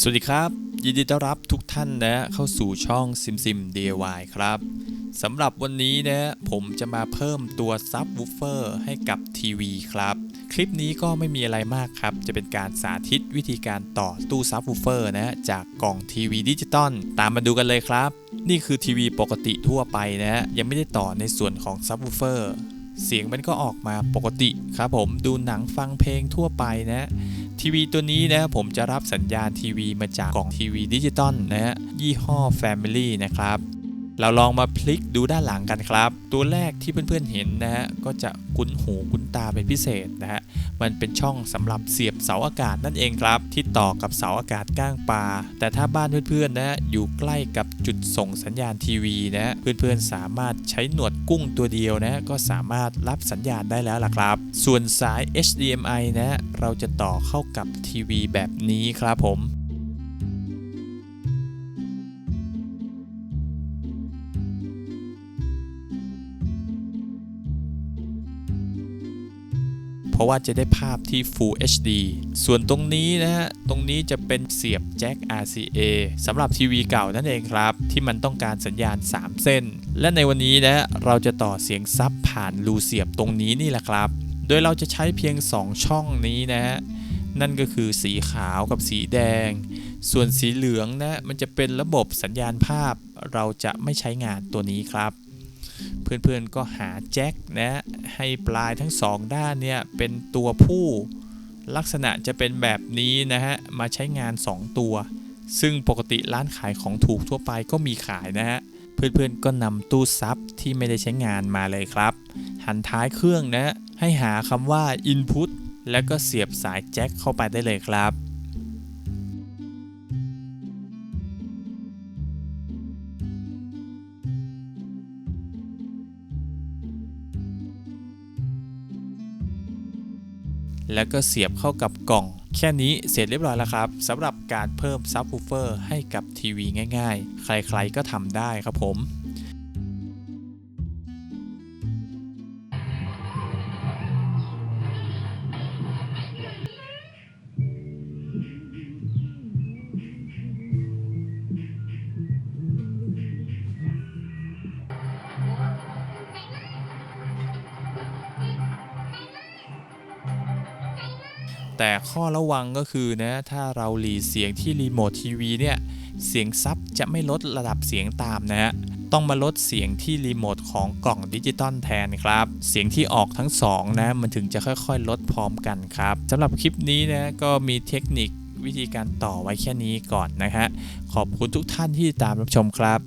สวัสดีครับ ยินดีต้อนรับทุกท่านนะเข้าสู่ช่องซิมซิม DIY ครับสำหรับวันนี้นะผมจะมาเพิ่มตัวซับวูฟเฟอร์ให้กับทีวีครับ คลิปนี้ก็ไม่มีอะไรมากครับ จะเป็นการสาธิตวิธีการต่อตู้ซับวูฟเฟอร์นะจากกล่องทีวีดิจิตอลตามมาดูกันเลยครับ นี่คือทีวีปกติทั่วไปนะยังไม่ได้ต่อในส่วนของซับวูฟเฟอร์เสียงมันก็ออกมาปกติครับผมดูหนังฟังเพลงทั่วไปนะ ทีวีตัวนี้นะผมจะรับสัญญาณทีวีมาจากกล่องทีวีดิจิตอลนะฮะยี่ห้อ Family นะครับ เราลองมาพลิกดูด้านหลังกันครับ ตัวแรกที่เพื่อนๆเห็นนะฮะก็จะคุ้นหูคุ้นตาเป็นพิเศษนะฮะมันเป็นช่องสำหรับเสียบเสาอากาศนั่นเองครับ ที่ต่อกับเสาอากาศก้างปลาแต่ถ้าบ้านเพื่อนๆนะอยู่ใกล้กับจุดส่งสัญญาณทีวีนะเพื่อนๆสามารถใช้หนวดกุ้งตัวเดียวนะก็สามารถรับสัญญาณได้แล้วล่ะครับ ส่วนสาย HDMI นะเราจะต่อเข้ากับทีวีแบบนี้ครับผม ราะว่าจะได้ภาพที่ Full HD ส่วนตรงนี้นะฮะ ตรงนี้จะเป็นเสียบแจ็ค RCA สำหรับทีวีเก่านั่นเองครับ ที่มันต้องการสัญญาณ 3 เส้น และในวันนี้นะเราจะต่อเสียงซับผ่านรูเสียบตรงนี้นี่แหละครับ โดยเราจะใช้เพียง 2 ช่องนี้นะฮะนั่นก็คือสีขาวกับสีแดง ส่วนสีเหลืองนะมันจะเป็นระบบสัญญาณภาพ เราจะไม่ใช้งานตัวนี้ครับ เพื่อนๆก็หาแจ็คนะให้ปลายทั้งสองด้านเนี่ยเป็นตัวผู้ลักษณะจะเป็นแบบนี้นะฮะมาใช้งาน 2 ตัว ซึ่งปกติร้านขายของถูกทั่วไปก็มีขายนะฮะเพื่อนๆก็นำตู้ซับที่ไม่ได้ใช้งานมาเลยครับ หันท้ายเครื่องนะให้หาคำว่า input แล้วก็เสียบสายแจ็คเข้าไปได้เลยครับ แล้วก็เสียบเข้ากับกล่อง แค่นี้เสร็จเรียบร้อยแล้วครับสำหรับการเพิ่มซับวูเฟอร์ให้กับทีวีง่าย ๆ ใครๆก็ทำได้ครับผม แต่ข้อระวังก็คือนะถ้าเราหลีเสียงที่รีโมททีวีเนี่ยเสียงซับจะไม่ลดระดับเสียงตามนะฮะต้องมาลดเสียงที่รีโมทของกล่องดิจิตอลแทนครับ เสียงที่ออกทั้งสองนะมันถึงจะค่อยๆ ลดพร้อมกันครับสำหรับคลิปนี้นะก็มีเทคนิควิธีการต่อไว้แค่นี้ก่อนนะฮะขอบคุณทุกท่านที่ตามรับชมครับ